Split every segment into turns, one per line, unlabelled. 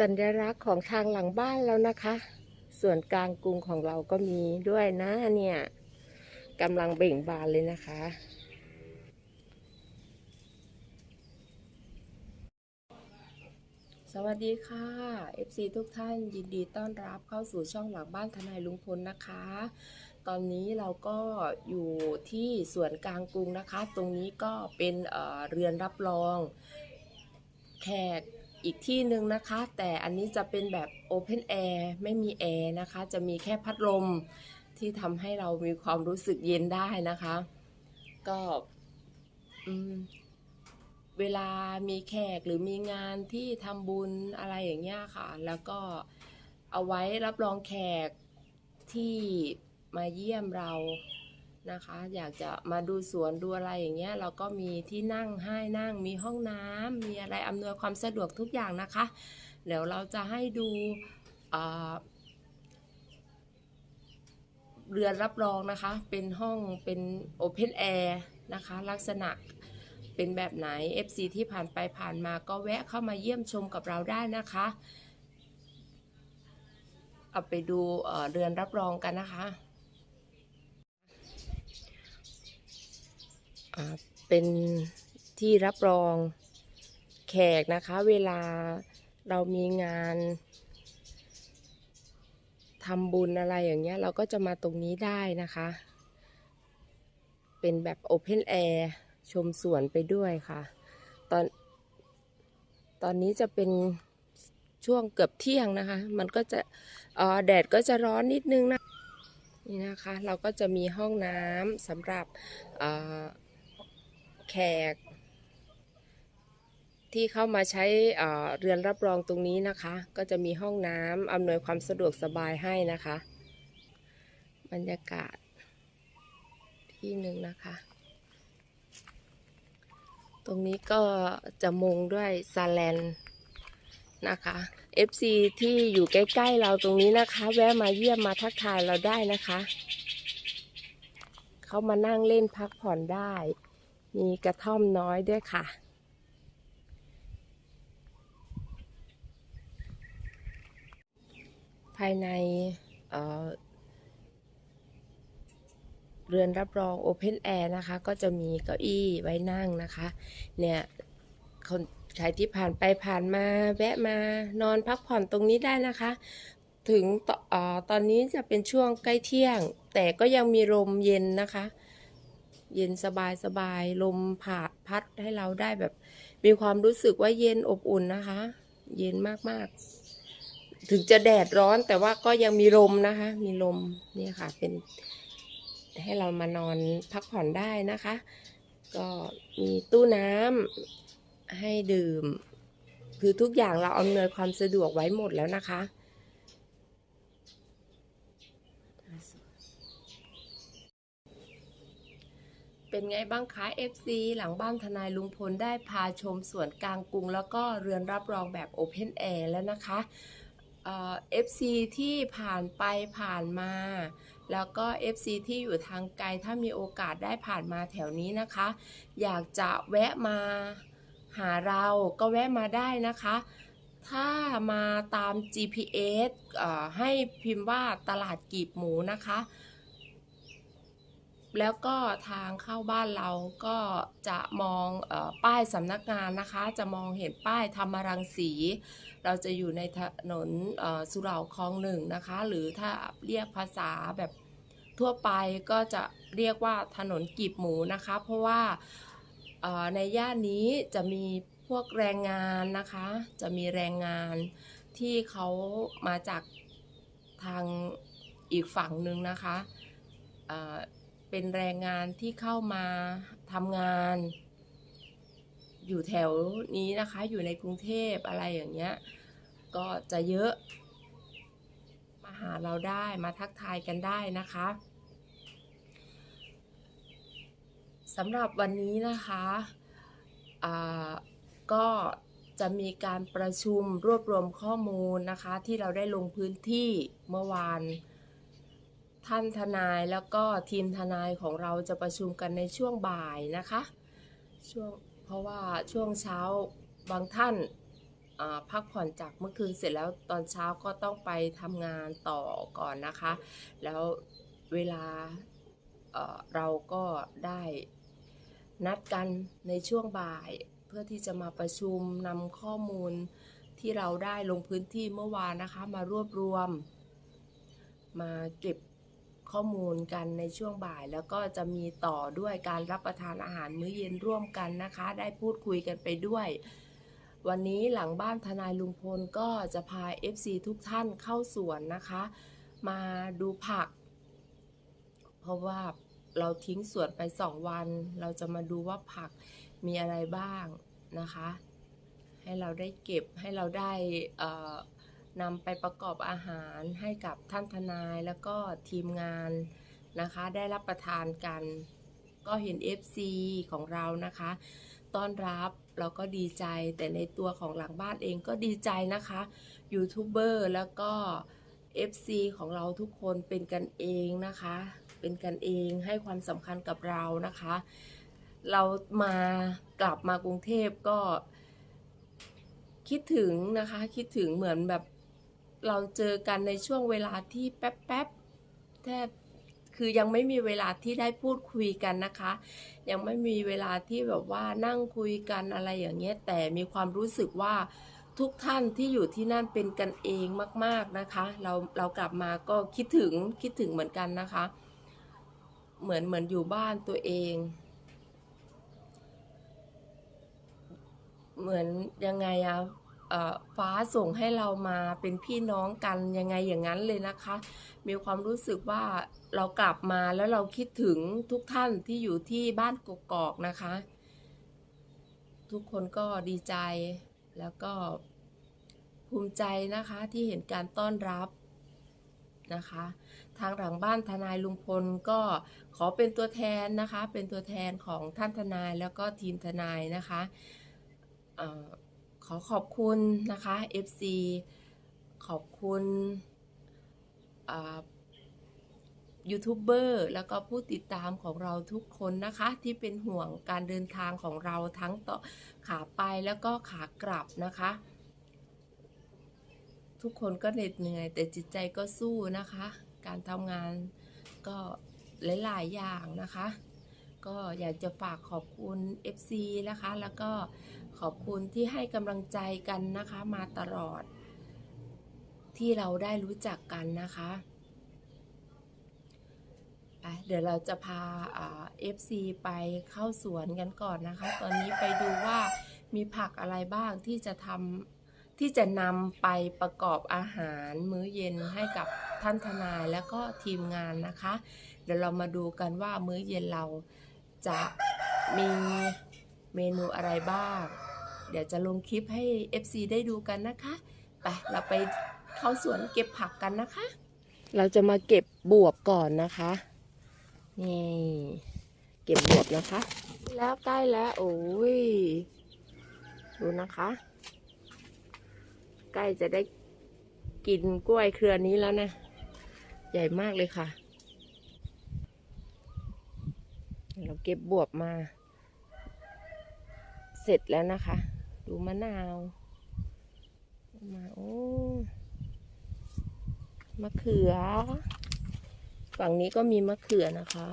สัญลักษณ์ของทางหลังบ้านแล้วนะคะ ส่วนกลางกรุงของเราก็มีด้วยนะเนี่ยกำลังเบ่งบานเลยนะคะ สวัสดีค่ะ FC ทุกท่านยินดีต้อนรับเข้าสู่ช่องหลังบ้านทนายลุงพลนะคะ ตอนนี้เราก็อยู่ที่ส่วนกลางกรุงนะคะ ตรงนี้ก็เป็นเเรือนรับรองแขก อีกที่หนึ่งนะคะ แต่อันนี้จะเป็นแบบ Open Air ไม่มีแอร์นะคะ จะมีแค่พัดลมที่ทำให้เรามีความรู้สึกเย็นได้นะคะ ก็เวลามีแขกหรือมีงานที่ทำบุญอะไรอย่างเงี้ยค่ะ แล้วก็เอาไว้รับรองแขกที่มาเยี่ยมเรา นะคะ อยากจะมาดูสวนดูอะไรอย่างเงี้ยเราก็มีที่นั่งให้นั่งมีห้องน้ำมีอะไรอำนวยความสะดวกทุกอย่างนะคะ เดี๋ยวเราจะให้ดูเรือนรับรองนะคะ เป็นห้องเป็นโอเพนแอร์นะคะ ลักษณะเป็นแบบไหน FC ที่ผ่านไปผ่านมาก็แวะเข้ามาเยี่ยมชมกับเราได้นะคะ เอาไปดูเอ่อเรือนรับรองกันนะคะ อ่า เป็นที่รับรองแขกนะคะ เวลาเรามีงานทำบุญอะไรอย่างเงี้ย เราก็จะมาตรงนี้ได้นะคะ เป็นแบบโอเพนแอร์ชมสวนไปด้วยค่ะ ตอน ตอนนี้จะเป็นช่วงเกือบเที่ยงนะคะ มันก็จะอ่อแดดก็จะร้อนนิดนึงนะ นี่นะคะ เราก็จะมีห้องน้ำสำหรับอ่อ แขก ที่เข้ามาใช้เรือนรับรองตรงนี้นะคะ ก็จะมีห้องน้ำอำนวยความสะดวกสบายให้นะคะ บรรยากาศที่หนึ่งนะคะ ตรงนี้ก็จะมุงด้วยซาแลนนะคะ FC ที่อยู่ใกล้ๆเราตรงนี้นะคะ แวะมาเยี่ยมมาทักทายเราได้นะคะ เขามานั่งเล่นพักผ่อนได้ มีกระท่อมน้อยด้วยค่ะ ภายในเเรือนรับรอง Open Air นะคะ ก็จะมีเก้าอี้ไว้นั่งนะคะ เนี่ยคนใครที่ผ่านไปผ่านมาแวะมานอนพักผ่อนตรงนี้ได้นะคะ ถึงตอตอนนี้จะเป็นช่วงใกล้เที่ยง แต่ก็ยังมีลมเย็นนะคะ เย็นสบายสบายลมผ่าพัดให้เราได้แบบ มีความรู้สึกว่าเย็นอบอุ่นนะคะ เย็นมากๆ ถึงจะแดดร้อนแต่ว่าก็ยังมีลมนะคะ มีลมเนี่ยค่ะ เป็น ให้เรามานอนพักผ่อนได้นะคะ ก็มีตู้น้ำให้ดื่ม คือทุกอย่างเราอำนวยความสะดวกไว้หมดแล้วนะคะ เป็นไงบ้างคะ FC หลังบ้านทนายลุงพลได้พาชมสวนกลางกรุง แล้วก็เรือนรับรองแบบ Open Air แล้วนะคะเอ่อ FC ที่ผ่านไปผ่านมา แล้วก็ FC ที่อยู่ทางไกลถ้ามีโอกาสได้ผ่านมาแถวนี้นะคะ อยากจะแวะมาหาเราก็แวะมาได้นะคะ ถ้ามาตาม GPS ให้พิมพ์ว่าตลาดกีบหมูนะคะ แล้วก็ทางเข้าบ้านเราก็จะมองออป้ายสำนักงานนะคะ จะมองเห็นป้ายธรรมรังสี เราจะอยู่ในถนนสุเหร่าคลองหนึ่งนะคะ หรือถ้าเรียกภาษาแบบทั่วไปก็จะเรียกว่าถนนกีบหมูนะคะ เพราะว่าในย่านนี้จะมีพวกแรงงานนะคะ จะมีแรงงานที่เขามาจากทางอีกฝั่งหนึ่งนะคะ เป็นแรงงานที่เข้ามาทำงาน อยู่แถวนี้นะคะ อยู่ในกรุงเทพอะไรอย่างเงี้ย ก็จะเยอะ มาหาเราได้มาทักทายกันได้นะคะสำหรับวันนี้นะคะก็จะมีการประชุมรวบรวมข้อมูลนะคะ ที่เราได้ลงพื้นที่เมื่อวาน ท่านทนายแล้วก็ทีมทนายของเราจะประชุมกันในช่วงบ่ายนะคะช่วงเพราะว่าช่วงเช้าบางท่านพักผ่อนจากเมื่อคืนเสร็จแล้วตอนเช้าก็ต้องไปทำงานต่อก่อนนะคะ แล้วเวลาเเราก็ได้นัดกันในช่วงบ่าย เพื่อที่จะมาประชุมนำข้อมูลที่เราได้ลงพื้นที่เมื่อวานนะคะ มารวบรวม มาเก็บ ข้อมูลกันในช่วงบ่าย แล้วก็จะมีต่อด้วยการรับประทานอาหารมื้อเย็นร่วมกันนะคะ ได้พูดคุยกันไปด้วย วันนี้หลังบ้านทนายลุงพลก็จะพา FC ทุกท่านเข้าสวนนะคะ มาดูผัก เพราะว่าเราทิ้งสวนไปสองวัน เราจะมาดูว่าผักมีอะไรบ้างนะคะ ให้เราได้เก็บให้เราได้อ่อ นำไปประกอบอาหารให้กับท่านทนายแล้วก็ทีมงานนะคะ ได้รับประทานกัน ก็เห็น FC ของเรานะคะ ต้อนรับเราก็ดีใจแต่ในตัวของหลังบ้านเองก็ดีใจนะคะยูทูบเบอร์แล้วก็ FC ของเราทุกคนเป็นกันเองนะคะ เป็นกันเองให้ความสำคัญกับเรานะคะ เรามากลับมากรุงเทพก็คิดถึงนะคะคิดถึงเหมือนแบบ เราเจอกันในช่วงเวลาที่แป๊บๆแทบคือยังไม่มีเวลาที่ได้พูดคุยกันนะคะ ยังไม่มีเวลาที่แบบว่านั่งคุยกันอะไรอย่างเงี้ยแต่มีความรู้สึกว่าทุกท่านที่อยู่ที่นั่นเป็นกันเองมาก ๆนะคะ เราเรากลับมาก็คิดถึงคิดถึงเหมือนกันนะคะ เหมือนเหมือนอยู่บ้านตัวเอง เหมือนยังไงอะเอ่อ ฟ้าส่งให้เรามาเป็นพี่น้องกันยังไงอย่างนั้นเลยนะคะ มีความรู้สึกว่าเรากลับมาแล้วเราคิดถึงทุกท่านที่อยู่ที่บ้านกกอกนะคะ ทุกคนก็ดีใจแล้วก็ภูมิใจนะคะที่เห็นการต้อนรับนะคะ ทางหลังบ้านทนายลุงพลก็ขอเป็นตัวแทนนะคะ เป็นตัวแทนของท่านทนายแล้วก็ทีมทนายนะคะ ขอขอบคุณนะคะ FC ขอบคุณยูทูบเบอร์แล้วก็ผู้ติดตามของเราทุกคนนะคะ ที่เป็นห่วงการเดินทางของเราทั้งต่อขาไปแล้วก็ขากลับนะคะ ทุกคนก็เหน็ดเหนื่อย แต่จิตใจก็สู้นะคะ การทำงานก็หลาย ๆ อย่างนะคะ ก็อยากจะฝากขอบคุณ FC นะคะ แล้วก็ขอบคุณที่ให้กำลังใจกันนะคะมาตลอด ที่เราได้รู้จักกันนะคะอะเดี๋ยวเราจะพาเอ่า FC ไปเข้าสวนกันก่อนนะคะ ตอนนี้ไปดูว่ามีผักอะไรบ้างที่จะทำที่จะนำไปประกอบอาหารมื้อเย็นให้กับท่านทนายแล้วก็ทีมงานนะคะ เดี๋ยวเรามาดูกันว่ามื้อเย็นเรา จะมีเมนูอะไรบ้าง เดี๋ยวจะลงคลิปให้ FC ได้ดูกันนะคะไปเราไปเข้าสวนเก็บผักกันนะคะ เราจะมาเก็บบวบก่อนนะคะนี่เก็บบวบนะคะ แล้วใกล้แล้วโอ้ยดูนะคะ ใกล้จะได้กินกล้วยเครือนี้แล้วนะ ใหญ่มากเลยค่ะ เราเก็บบวบมา เสร็จแล้วนะคะ ดูมะนาวมาโอ้มะเขือ ฝั่งนี้ก็มีมะเขือนะคะ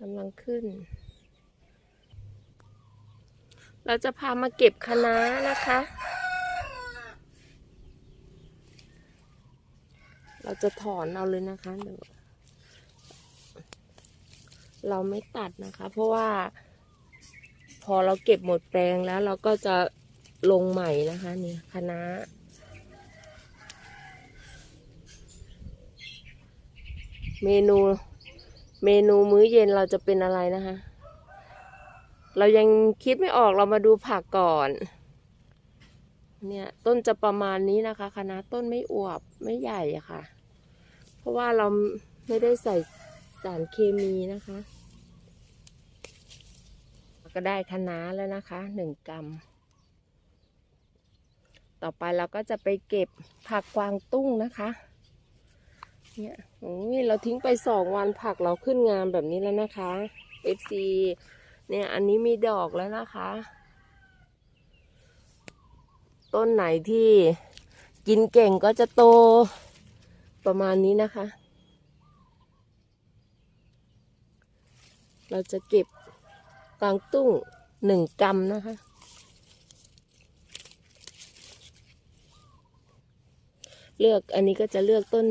กำลังขึ้น เราจะพามาเก็บคะน้านะคะ เราจะถอนเอาเลยนะคะเดี๋ยวเราไม่ตัดนะคะ เพราะว่า พอเราเก็บหมดแปลงแล้วเราก็จะลงใหม่นะคะนี่คะน้าเมนู เมนูมื้อเย็นเราจะเป็นอะไรนะคะ เรายังคิดไม่ออกเรามาดูผักก่อน เนี่ยต้นจะประมาณนี้นะคะคณะต้นไม่อวบไม่ใหญ่อะค่ะ เพราะว่าเราไม่ได้ใส่สารเคมีนะคะ ก็ได้คะน้าแล้วนะคะหนึ่งกรัม ต่อไปเราก็จะไปเก็บผักกวางตุ้งนะคะเนี่ยโอ้ยเราทิ้งไปสองวันผักเราขึ้นงามแบบนี้แล้วนะคะ FC เนี่ยอันนี้มีดอกแล้วนะคะ ต้นไหนที่กินเก่งก็จะโตประมาณนี้นะคะ เราจะเก็บกวางตุ้งหนึ่งกรัมนะคะ เลือกอันนี้ก็จะเลือกต้น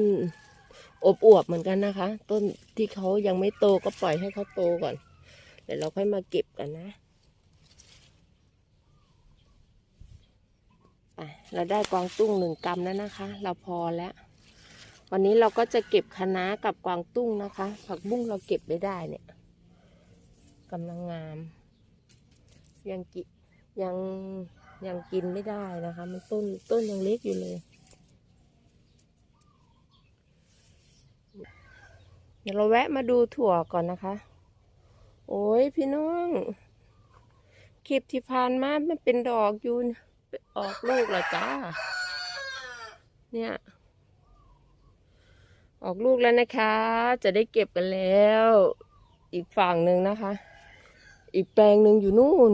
อบอวบเหมือนกันนะคะ ต้นที่เขายังไม่โตก็ปล่อยให้เขาโตก่อน เดี๋ยวเราค่อยมาเก็บกันนะเราได้กวางตุ้งหนึ่งกรัมแล้วนะคะ เราพอแล้ว วันนี้เราก็จะเก็บคะน้ากับกวางตุ้งนะคะ ผักบุ้งเราเก็บไม่ได้เนี่ยกำลังงาม ยังกิยังยังกินไม่ได้นะคะ มันต้นต้นยังเล็กอยู่เลยเดี๋ยวเราแวะมาดูถั่วก่อนนะคะ โอ้ยพี่น้องคลิปที่ผ่านมามันเป็นดอกอยูนออกลูกแล้วจ้า เนี่ย ออกลูกแล้วนะคะ จะได้เก็บกันแล้ว อีกฝั่งหนึ่งนะคะ อีกแปลงหนึ่งอยู่นู่น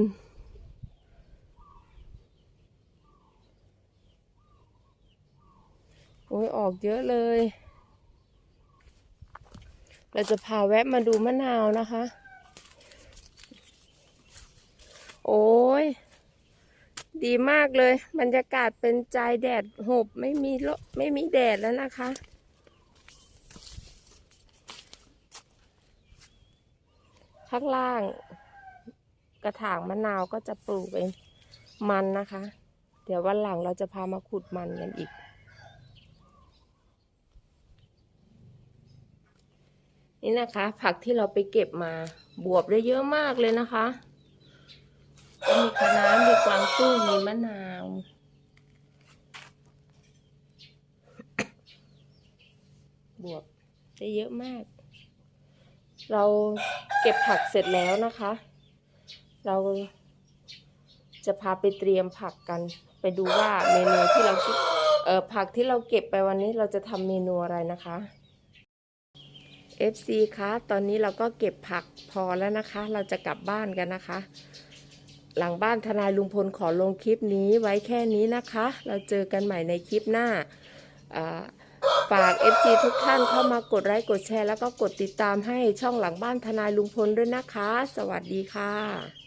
โอ้ยออกเยอะเลย เราจะพาแวะมาดูมะนาวนะคะ โอ้ย ดีมากเลย บรรยากาศเป็นใจแดดหบไม่มีลมไม่มีแดดแล้วนะคะ ข้างล่าง กระถางมะนาวก็จะปลูกเป็นมันนะคะ เดี๋ยววันหลังเราจะพามาขุดมันกันอีกนี่นะคะ ผักที่เราไปเก็บมาบวบได้เยอะมากเลยนะคะ ก็มีคะน้ามีกวางตุ้งมีมะนาว บวบได้เยอะมาก เราเก็บผักเสร็จแล้วนะคะ เราจะพาไปเตรียมผักกันไปดูว่าเมนูที่เราเออผักที่เราเก็บไปวันนี้เราจะทำเมนูอะไรนะคะ FC คะ ตอนนี้เราก็เก็บผักพอแล้วนะคะ เราจะกลับบ้านกันนะคะ หลังบ้านทนายลุงพลขอลงคลิปนี้ไว้แค่นี้นะคะ เราเจอกันใหม่ในคลิปหน้าฝาก FC ทุกท่านเข้ามากดไลค์กดแชร์ แล้วก็กดติดตามให้ช่องหลังบ้านทนายลุงพลด้วยนะคะ สวัสดีค่ะ